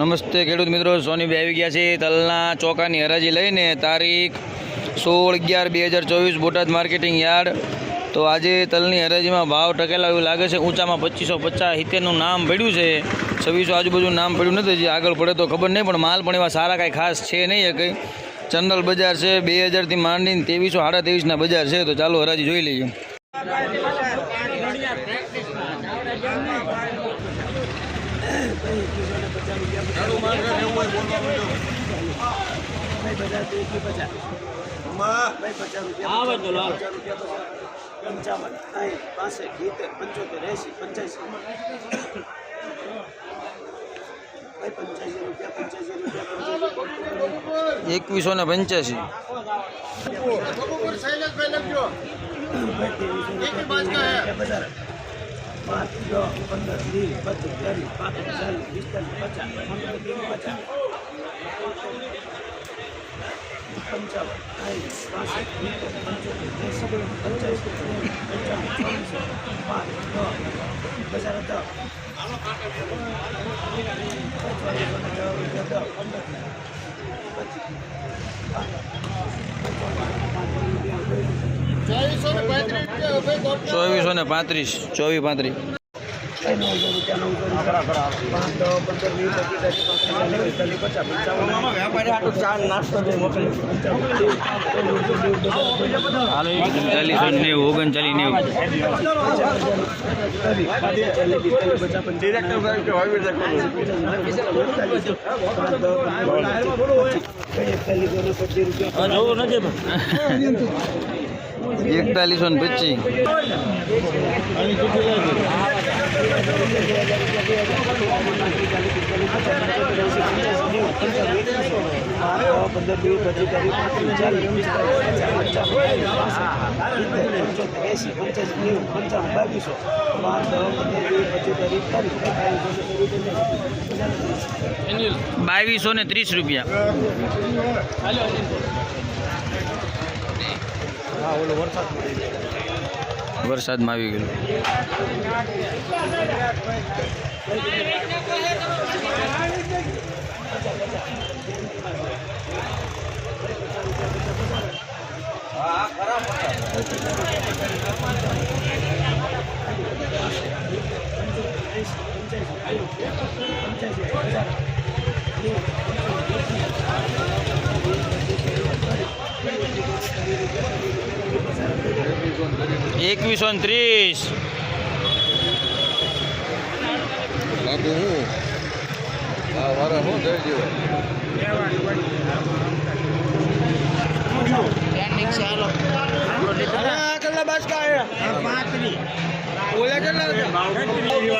નમસ્તે ખેડૂત મિત્રો સોનીભાઈ આવી ગયા છે તલના ચોકાની હરાજી લઈને તારીખ સોળ અગિયાર બે હજાર ચોવીસ બોટાદ માર્કેટિંગ યાર્ડ. તો આજે તલની હરાજીમાં ભાવ ટકેલા એવું લાગે છે, ઊંચામાં પચીસો પચાસ સિત્તેરનું નામ પડ્યું છે. છવ્વીસો આજુબાજુ નામ પડ્યું નથી જે આગળ પડે તો ખબર નહીં, પણ માલ પણ એવા સારા કાંઈ ખાસ છે નહીં કંઈ. જનરલ બજાર છે, બે હજારથી માંડીને ત્રેવીસો, સાડા ત્રેવીસના બજાર છે. તો ચાલો હરાજી જોઈ લઈએ. પંચાવન સાઠ પાસઠ સિત્તેર પંચોતેર એંસી પંચ્યાસી એકવીસો ને પંચ્યાસી પંચ્યાસી પાંચ દસ પંદર વીસ પચીસ ત્રીસ પાંત્રીસ ચાલીસ પિસ્તાલીસ પચાસ પચાસ પંચાવન સાઠ પાસઠ સિત્તેર પંચોતેર એંસી પંચ્યાસી પંચાવન ચોવીસો પાંચ દસ બજાર હતા ચોવીસો ને પાંત્રીસ ચોવીસ પાંત્રીસ. ચાલીસો નેવું ઓગણચાલીસ નેવું. એકતાલીસો ને પચીસ પંદર વીસ પચીસ ત્રીસ પાંત્રીસ ચાલીસ ઓલો પંચ્યાસી વરસાદમાં આવી બાવીસો પાંચ દસ પંદર વીસ હું? ત્રીસ ચાલીસ બાવીસો ને ત્રીસ રૂપિયા ઓલો વરસાદ વરસાદમાં આવી ગયેલું એકવીસો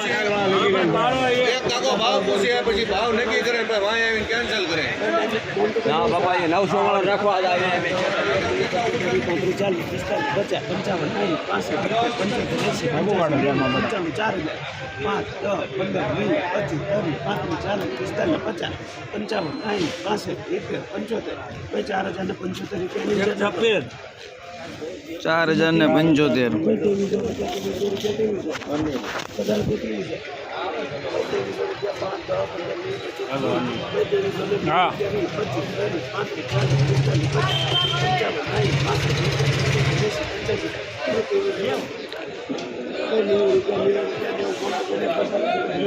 ને એક કાકો ભાવ પૂછે પછી ભાવ નક્કી કરે ભાઈ વાય આવીને કેન્સલ કરે ના બાપા એ નવસો વાળા રાખવા જ પંચાવન પંચોતેર પછી ચાર હજાર પંચોતેર રૂપિયા ચાર હજાર ને પંચોતેર.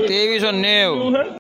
ત્રેવીસો નેવું.